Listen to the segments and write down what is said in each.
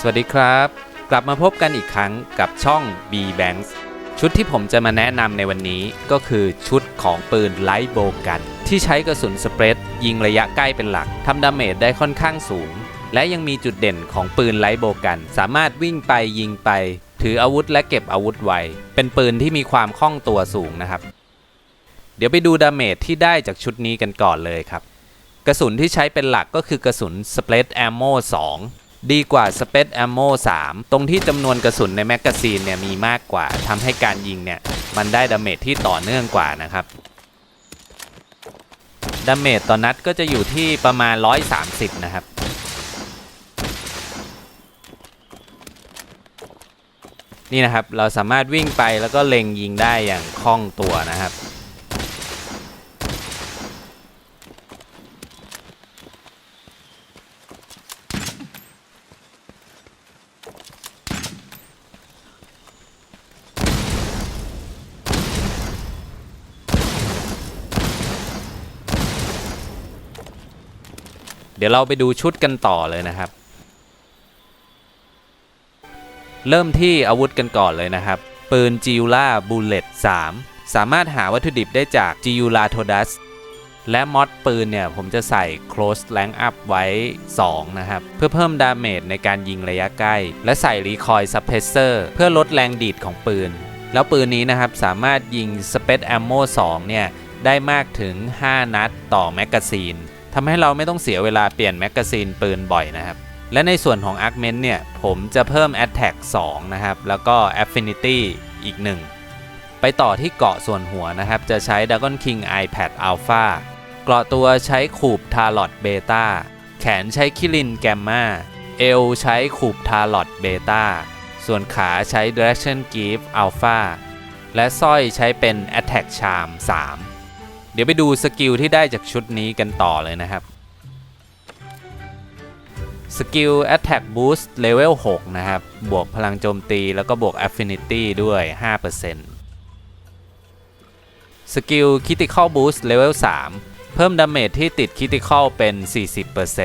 สวัสดีครับ กลับมาพบกันอีกครั้งกับช่อง B Banks ชุดที่ผมจะมาแนะนำในวันนี้ก็คือชุดของปืนไลท์โบกัน ที่ใช้กระสุนสเปรดยิงระยะใกล้เป็นหลักทำดาเมจได้ค่อนข้างสูง และยังมีจุดเด่นของปืนไลท์โบกัน สามารถวิ่งไปยิงไป ถืออาวุธและเก็บอาวุธไว เป็นปืนที่มีความคล่องตัวสูงนะครับ เดี๋ยวไปดูดาเมจที่ได้จากชุดนี้กันก่อนเลยครับ กระสุนที่ใช้เป็นหลักก็คือกระสุน Split Ammo 2 ดีกว่า Split Ammo 3 ตรงที่จำนวนกระสุนในแมกกาซีนเนี่ยมีมากกว่าทำให้การยิงเนี่ยมันได้ดาเมจที่ต่อเนื่องกว่านะครับดาเมจต่อนนัดก็จะอยู่ที่ประมาณ 130 นะครับ นี่นะครับเราสามารถวิ่งไปแล้วก็เล็งยิงได้อย่างคล่องตัวนะครับ เดี๋ยวเราไปดูชุดกันต่อเลยนะครับ เริ่มที่อาวุธกันก่อนเลยนะครับ ปืนจิ u ล่าบูลเลต3สามารถหาวัตถุดิบได้จากจิ u ล่าโทดัสและมอดปืนเนี่ย ผมจะใส่ close rank up ไว้ 2 นะครับ เพื่อเพิ่มดาเมจในการยิงระยะใกล้ และใส่ recoil suppressor เพื่อลดแรงดีดของปืน แล้วปืนนี้นะครับ สามารถยิง spec ammo 2 เนี่ย ได้มากถึง 5 นัดต่อแมกกาซีน ทำให้เราไม่ต้องเสียเวลาเปลี่ยนแมกกาซีนปืนบ่อยนะครับ และในส่วนของ Augment เนี่ย ผมจะเพิ่ม Attack 2 นะครับ แล้วก็ Affinity อีก 1 ไปต่อที่เกาะส่วนหัวนะครับ จะใช้ Dragon King iPad Alpha เกราะตัวใช้ขูบ Tarot Beta แขนใช้คิรินแกมมาเอวใช้ขูบ Tarot Beta ส่วนขาใช้ Direction Give Alpha และสร้อยใช้เป็น Attack Charm 3 ดี๋ยวไปดูสกิลที่ได้จากชุดนี้กันต่อเลยนะครับสกิล Attack Boost Level 6 นะครับ บวกพลังโจมตีแล้วก็บวก Affinity ด้วย 5%สกิล Critical Boost Level 3 เพิ่มดาเมจที่ติด Critical เป็น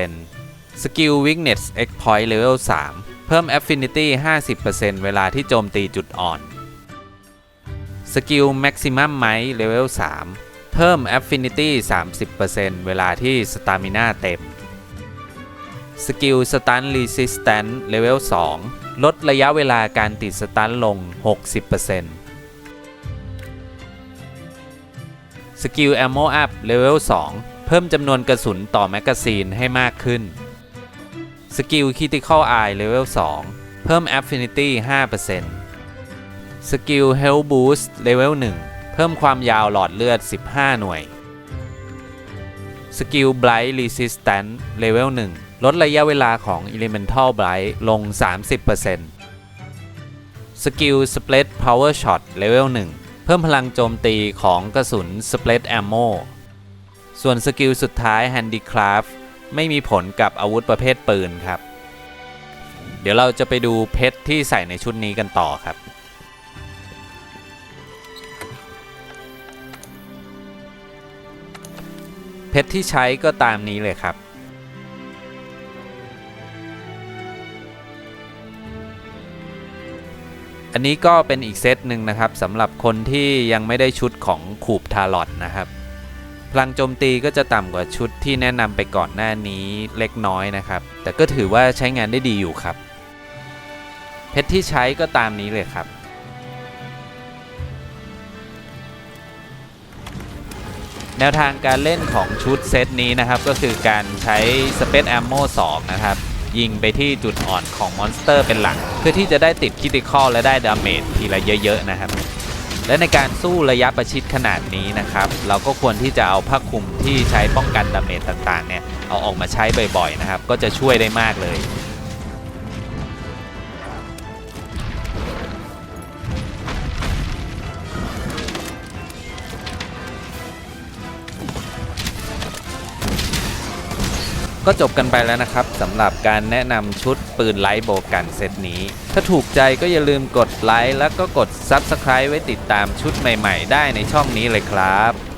40%สกิล Weakness Exploit Level 3 เพิ่ม Affinity 50%เวลาที่โจมตีจุดอ่อน สกิล Maximum Might Level 3 เพิ่ม Affinity 30%เวลาที่ Stamina เต็ม สกิล Stun Resistance Level 2ลดระยะเวลาการติดสตันลง 60%สกิล Ammo Up Level 2เพิ่มจำนวนกระสุนต่อแมกกาซีนให้มากขึ้น สกิล Critical Eye Level 2เพิ่ม Affinity 5%สกิล Health Boost Level 1 เพิ่มความยาวหลอดเลือด 15 หน่วยสกิล Blight Resistance Level 1ลดระยะเวลาของ Elemental Blight ลง 30%สกิล Split Power Shot Level 1เพิ่มพลังโจมตีของกระสุน Split Ammo ส่วนสกิลสุดท้าย Handicraft ไม่มีผลกับอาวุธประเภทปืนครับ เดี๋ยวเราจะไปดูเพชรที่ใส่ในชุดนี้กันต่อครับ เพชรที่ใช้ก็ตามนี้เลยครับ อันนี้ก็เป็นอีกเซตหนึ่งนะครับสำหรับคนที่ยังไม่ได้ชุดของขูบทารอตนะครับ พลังโจมตีก็จะต่ำกว่าชุดที่แนะนำไปก่อนหน้านี้เล็กน้อยนะครับ แต่ก็ถือว่าใช้งานได้ดีอยู่ครับ เพชรที่ใช้ก็ตามนี้เลยครับ นวทางการเล่นของชุดเซตนี้นะครับ ก็คือการใช้ Space Ammo 2 นะครับ ยิงไปที่จุดอ่อนของมอนสเตอร์เป็นหลัก เพื่อที่จะได้ติดคิติคอลและได้ดาเมจทีละเยอะ ๆ นะครับ และในการสู้ระยะประชิดขนาดนี้นะครับ เราก็ควรที่จะเอาผ้าคลุมที่ใช้ป้องกันดาเมจต่างๆเนี่ยเอาออกมาใช้บ่อยๆนะครับ ก็จะช่วยได้มากเลย ก็จบกันไปแล้วนะครับสำหรับการแนะนำชุดปืนไลท์โบกันเซตนี้ ถ้าถูกใจก็อย่าลืมกดไลค์แล้วก็กด Subscribe ไว้ติดตามชุดใหม่ ๆ ได้ในช่องนี้เลยครับ